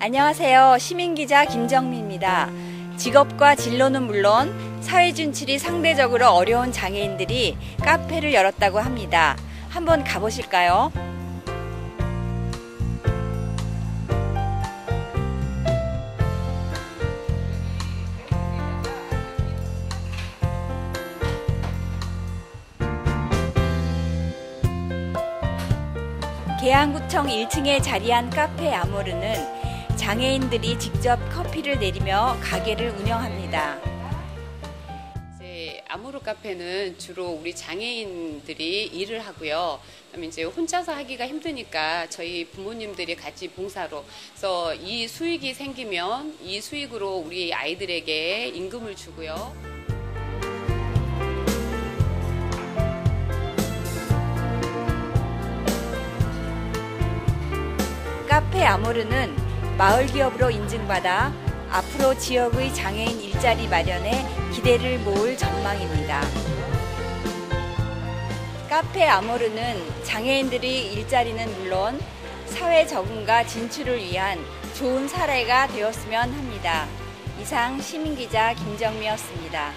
안녕하세요. 시민기자 김정미입니다. 직업과 진로는 물론 사회준출이 상대적으로 어려운 장애인들이 카페를 열었다고 합니다. 한번 가보실까요? 계양구청 1층에 자리한 카페 아모르는 장애인들이 직접 커피를 내리며 가게를 운영합니다. 이제 아모르 카페는 주로 우리 장애인들이 일을 하고요. 그다음에 이제 혼자서 하기가 힘드니까 저희 부모님들이 같이 봉사로 그래서 이 수익이 생기면 이 수익으로 우리 아이들에게 임금을 주고요. 카페 아모르는 마을 기업으로 인증받아 앞으로 지역의 장애인 일자리 마련에 기대를 모을 전망입니다. 카페 아모르는 장애인들이 일자리는 물론 사회 적응과 진출을 위한 좋은 사례가 되었으면 합니다. 이상 시민기자 김정미였습니다.